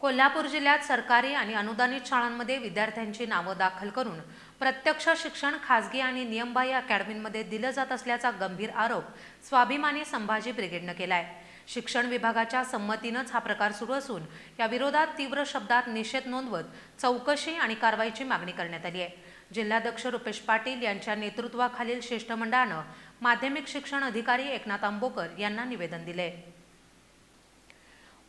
कोल्हापूर जिल्ह्यात सरकारी आणि अनुदानित शाळांमध्ये विद्यार्थ्यांची नावं दाखल करून प्रत्यक्ष शिक्षण खासगी आणि नियमबाह्य अकॅडमींमध्ये दिलं जात असल्याचा गंभीर आरोप स्वाभिमानी संभाजी ब्रिगेडनं केलाय. शिक्षण विभागाच्या संमतीनंच हा प्रकार सुरू असून या विरोधात तीव्र शब्दात निषेध नोंदवत चौकशी आणि कारवाईची मागणी करण्यात आली आहे. जिल्हाध्यक्ष रुपेश पाटील यांच्या नेतृत्वाखालील शिष्टमंडळानं माध्यमिक शिक्षण अधिकारी एकनाथ आंबोकर यांना निवेदन दिले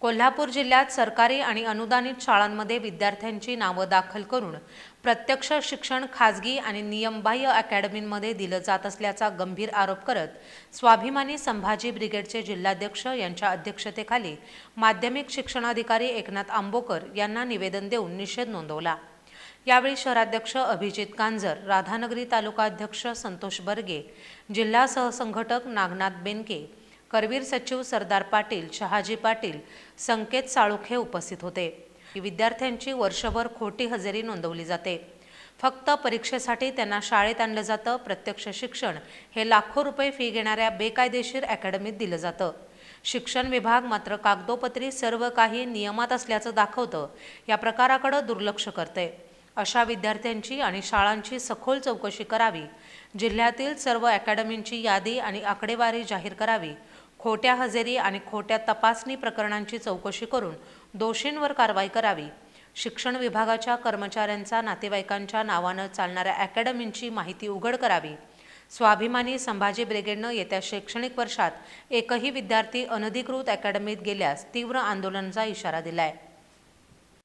कोल्हापूर जिल्ह्यात सरकारी आणि अनुदानित शाळांमध्ये विद्यार्थ्यांची नावं दाखल करून प्रत्यक्ष शिक्षण खाजगी आणि नियमबाह्य अकॅडमींमध्ये दिलं जात असल्याचा गंभीर आरोप करत स्वाभिमानी संभाजी ब्रिगेडचे जिल्हाध्यक्ष यांच्या अध्यक्षतेखाली माध्यमिक शिक्षणाधिकारी एकनाथ आंबोकर यांना निवेदन देऊन निषेध नोंदवला. यावेळी शहराध्यक्ष अभिजित कांजर राधानगरी तालुका अध्यक्ष संतोष बर्गे जिल्हा सहसंघटक नागनाथ बेनके करवीर सचिव सरदार पाटील शहाजी पाटील संकेत साळुखे उपस्थित होते. विद्यार्थ्यांची वर्षभर खोटी हजेरी नोंदवली जाते. फक्त परीक्षेसाठी त्यांना शाळेत आणलं जातं प्रत्यक्ष शिक्षण हे लाखो रुपये फी घेणाऱ्या बेकायदेशीर अकॅडमीत दिलं जातं. शिक्षण विभाग मात्र कागदोपत्री सर्व काही नियमात असल्याचं दाखवतं या प्रकाराकडं दुर्लक्ष करते अशा विद्यार्थ्यांची आणि शाळांची सखोल चौकशी करावी जिल्ह्यातील सर्व अकॅडमींची यादी आणि आकडेवारी जाहीर करावी खोट्या हजेरी आणि खोट्या तपासणी प्रकरणांची चौकशी करून दोषींवर कारवाई करावी. शिक्षण विभागाच्या कर्मचाऱ्यांचा नातेवाईकांच्या नावानं चालणाऱ्या अकॅडमींची माहिती उघड करावी. स्वाभिमानी संभाजी ब्रिगेडनं येत्या शैक्षणिक वर्षात एकही विद्यार्थी अनधिकृत अकॅडमीत गेल्यास तीव्र आंदोलनाचा इशारा दिलाय.